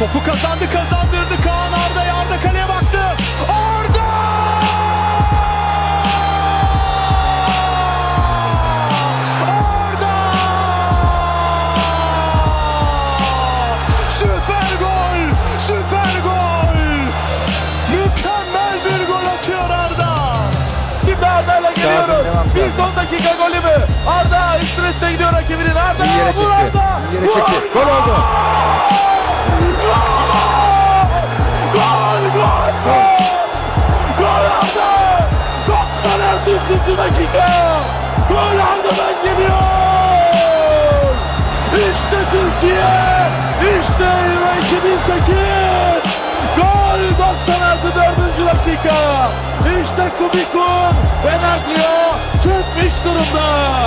Topu kazandı kazandırdı Kaan Arda Arda kaleye baktı. Arda! Arda! Süper gol! Süper gol! Mükemmel bir gol atıyor Arda. Şimdi Arda'yla geliyoruz. Bir son dakika golü mü? Arda üstüne gidiyor rakibinin. Arda vur çekti. Arda. Vur. Arda! Gol oldu. 93. dakika. Gol Arda'dan geliyor. İşte Türkiye. İşte Euro 2008. Gol 96 4. dakika. İşte Kubikun. Benaglio çökmüş durumda.